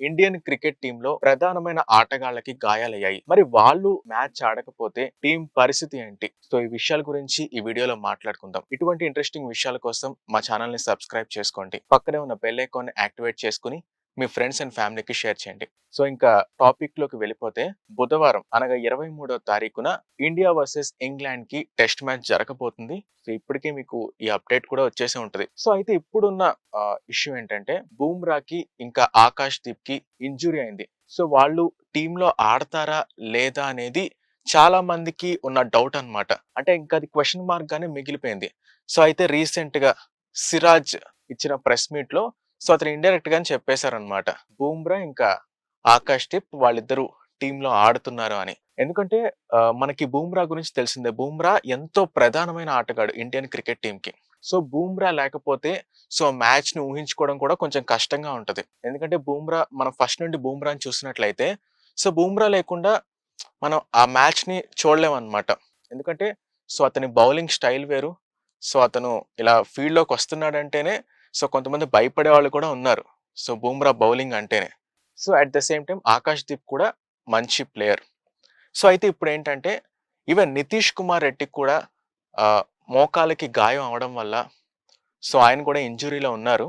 Indian cricket టీమ్లో ప్రధానమైన ఆటగాళ్ళకి గాయాలయ్యాయి. మరి వాళ్ళు మ్యాచ్ ఆడకపోతే టీం పరిస్థితి ఏంటి? సో ఈ విషయాల గురించి ఈ వీడియోలో మాట్లాడుకుందాం. ఇటువంటి ఇంట్రెస్టింగ్ విషయాల కోసం మా ఛానల్ని సబ్స్క్రైబ్ చేసుకోండి. పక్కనే ఉన్న బెల్ ఐకాన్ యాక్టివేట్ చేసుకుని మీ ఫ్రెండ్స్ అండ్ ఫ్యామిలీకి షేర్ చేయండి. సో ఇంకా టాపిక్లోకి వెళ్ళిపోతే బుధవారం అనగా ఇరవై మూడో తారీఖున ఇండియా వర్సెస్ ఇంగ్లాండ్కి టెస్ట్ మ్యాచ్ జరగబోతుంది. సో ఇప్పటికే మీకు ఈ అప్డేట్ కూడా వచ్చేసే ఉంటది. సో అయితే ఇప్పుడున్న ఇష్యూ ఏంటంటే బూమ్రాకి ఇంకా ఆకాష్ దీప్కి ఇంజురీ అయింది. సో వాళ్ళు టీమ్లో ఆడతారా లేదా అనేది చాలా మందికి ఉన్న డౌట్ అనమాట అంటే ఇంకా అది క్వశ్చన్ మార్క్ గానే మిగిలిపోయింది. సో అయితే రీసెంట్గా సిరాజ్ ఇచ్చిన ప్రెస్ మీట్లో సో అతను ఇండైరెక్ట్ గానే చెప్పేశారనమాట. బూమ్రా ఇంకా ఆకాష్ టిప్ వాళ్ళిద్దరూ టీమ్లో ఆడుతున్నారు అని. ఎందుకంటే మనకి బూమ్రా గురించి తెలిసిందే. బూమ్రా ఎంతో ప్రధానమైన ఆటగాడు ఇండియన్ క్రికెట్ టీం కి సో బూమ్రా లేకపోతే సో మ్యాచ్ని ఊహించుకోవడం కూడా కొంచెం కష్టంగా ఉంటది. ఎందుకంటే బూమ్రా మనం ఫస్ట్ నుండి బూమ్రాని చూసినట్లయితే సో బూమ్రా లేకుండా మనం ఆ మ్యాచ్ని చూడలేమన్నమాట ఎందుకంటే సో అతని బౌలింగ్ స్టైల్ వేరు. సో అతను ఇలా ఫీల్డ్లోకి వస్తున్నాడంటేనే సో కొంతమంది భయపడే వాళ్ళు కూడా ఉన్నారు. సో బూమ్రా బౌలింగ్ అంటేనే. So at the same time Akash Deep కూడా మంచి ప్లేయర్. సో అయితే ఇప్పుడు ఏంటంటే ఈవెన్ నితీష్ కుమార్ రెడ్డికి కూడా మోకాలకి గాయం అవడం వల్ల సో ఆయన కూడా ఇంజురీలో ఉన్నారు.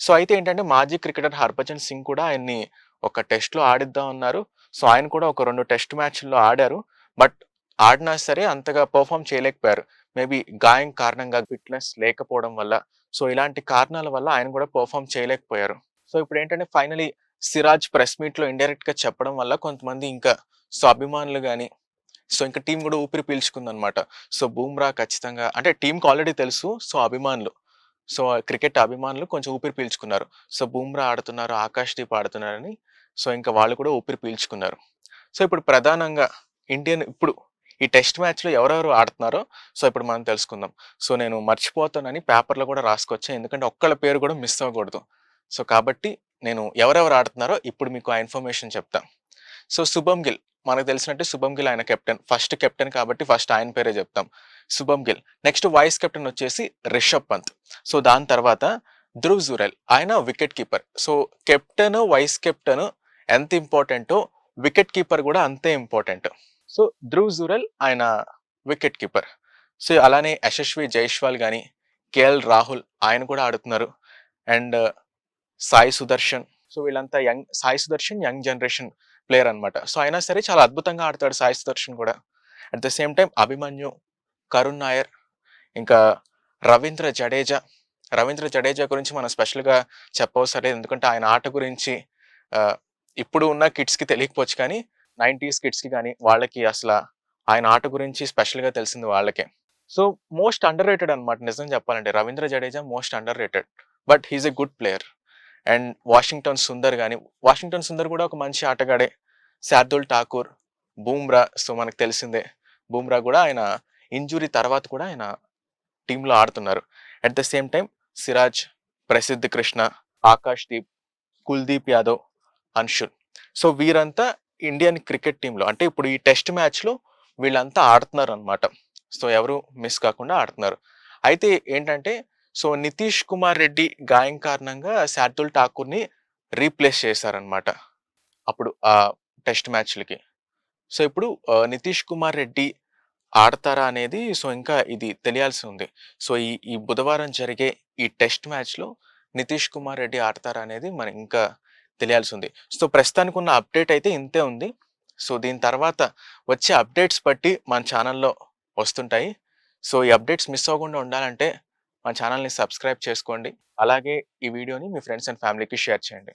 సో అయితే ఏంటంటే మాజీ క్రికెటర్ హర్భజన్ సింగ్ కూడా ఆయన్ని ఒక టెస్ట్లో ఆడిద్దాం అన్నారు సో ఆయన కూడా ఒక రెండు టెస్ట్ మ్యాచ్ల్లో ఆడారు. బట్ ఆడినా సరే అంతగా పర్ఫామ్ చేయలేకపోయారు. మేబీ గాయం కారణంగా ఫిట్నెస్ లేకపోవడం వల్ల. సో ఇలాంటి కారణాల వల్ల ఆయన కూడా పర్ఫామ్ చేయలేకపోయారు. సో ఇప్పుడు ఏంటంటే ఫైనలీ సిరాజ్ ప్రెస్ మీట్లో ఇండైరెక్ట్గా చెప్పడం వల్ల కొంతమంది ఇంకా సో అభిమానులు కానీ సో ఇంకా టీం కూడా ఊపిరి పీల్చుకుంది అనమాట సో బూమ్రా ఖచ్చితంగా అంటే టీంకి ఆల్రెడీ తెలుసు. సో అభిమానులు. సో క్రికెట్ అభిమానులు కొంచెం ఊపిరి పీల్చుకున్నారు. సో బూమ్రా ఆడుతున్నారు ఆకాష్ దీప్ ఆడుతున్నారని. సో ఇంకా వాళ్ళు కూడా ఊపిరి పీల్చుకున్నారు. సో ఇప్పుడు ప్రధానంగా ఇండియన్ ఇప్పుడు ఈ టెస్ట్ మ్యాచ్లో ఎవరెవరు ఆడుతున్నారో సో ఇప్పుడు మనం తెలుసుకుందాం. సో నేను మర్చిపోతానని పేపర్లో కూడా రాసుకొచ్చాను ఎందుకంటే ఒక్కళ్ళ పేరు కూడా మిస్ అవ్వకూడదు. సో కాబట్టి నేను ఎవరెవరు ఆడుతున్నారో ఇప్పుడు మీకు ఆ ఇన్ఫర్మేషన్ చెప్తా. సో శుభం గిల్ మనకు తెలిసినట్టు శుభం గిల్ ఆయన కెప్టెన్. ఫస్ట్ కెప్టెన్ కాబట్టి ఫస్ట్ ఆయన పేరే చెప్తాం. శుభం గిల్ నెక్స్ట్ వైస్ కెప్టెన్ వచ్చేసి రిషబ్ పంత్. సో దాని తర్వాత ధ్రువ్ జురెల్ ఆయన wicket keeper. So captain vice captain ఎంత ఇంపార్టెంటో వికెట్ కీపర్ కూడా అంతే ఇంపార్టెంట్. సో ధ్రువ్ జురల్ ఆయన వికెట్ కీపర్. సో అలానే యశస్వి జైష్వాల్ కానీ కేఎల్ రాహుల్ ఆయన కూడా ఆడుతున్నారు. అండ్ సాయి సుదర్శన్. సో వీళ్ళంతా young Sai Sudharsan young generation player అన్నమాట. సో అయినా సరే చాలా అద్భుతంగా ఆడతాడు సాయి సుదర్శన్ కూడా. At the same time Abhimanyu Karun Nair ఇంకా రవీంద్ర జడేజా. రవీంద్ర జడేజా గురించి మనం స్పెషల్గా చెప్పవసరం లేదు. ఎందుకంటే ఆయన ఆట గురించి ఇప్పుడు ఉన్న కిడ్స్కి తెలియకపోవచ్చు కానీ నైంటీస్ కిడ్స్కి కానీ వాళ్ళకి అసలు ఆయన ఆట గురించి స్పెషల్గా తెలిసింది వాళ్ళకే. సో మోస్ట్ అండర్ రేటెడ్ అనమాట నిజం చెప్పాలంటే. Ravindra Jadeja most underrated but he's a good player. And Washington Sundar కానీ వాషింగ్టన్ సుందర్ కూడా ఒక మంచి ఆటగాడే. శార్దుల్ ఠాకూర్ బూమ్రా సో మనకు తెలిసిందే. బూమ్రా కూడా ఆయన ఇంజురీ తర్వాత కూడా ఆయన టీంలో ఆడుతున్నారు. At the same time Siraj Prasidh Krishna Akash Deep Kuldeep Yadav Anshul. So వీరంతా ఇండియన్ క్రికెట్ టీంలో అంటే ఇప్పుడు ఈ టెస్ట్ మ్యాచ్లో వీళ్ళంతా ఆడుతున్నారు అనమాట సో ఎవరు మిస్ కాకుండా ఆడుతున్నారు. అయితే ఏంటంటే సో నితీష్ కుమార్ రెడ్డి గాయం కారణంగా శార్దుల్ ఠాకూర్ని రీప్లేస్ చేశారనమాట అప్పుడు ఆ టెస్ట్ మ్యాచ్లకి. సో ఇప్పుడు నితీష్ కుమార్ రెడ్డి ఆడతారా అనేది సో ఇంకా ఇది తెలియాల్సి ఉంది. సో ఈ ఈ బుధవారం జరిగే ఈ టెస్ట్ మ్యాచ్లో నితీష్ కుమార్ రెడ్డి ఆడతారా అనేది మనం ఇంకా తెలియాల్సి ఉంది సో ప్రస్తుతానికి ఉన్న అప్డేట్ అయితే ఇంతే ఉంది. సో దీని తర్వాత వచ్చే అప్డేట్స్ బట్టి మన ఛానల్లో వస్తుంటాయి. సో ఈ అప్డేట్స్ మిస్ అవ్వకుండా ఉండాలంటే మన ఛానల్ని సబ్స్క్రైబ్ చేసుకోండి. అలాగే ఈ వీడియోని మీ ఫ్రెండ్స్ అండ్ ఫ్యామిలీకి షేర్ చేయండి.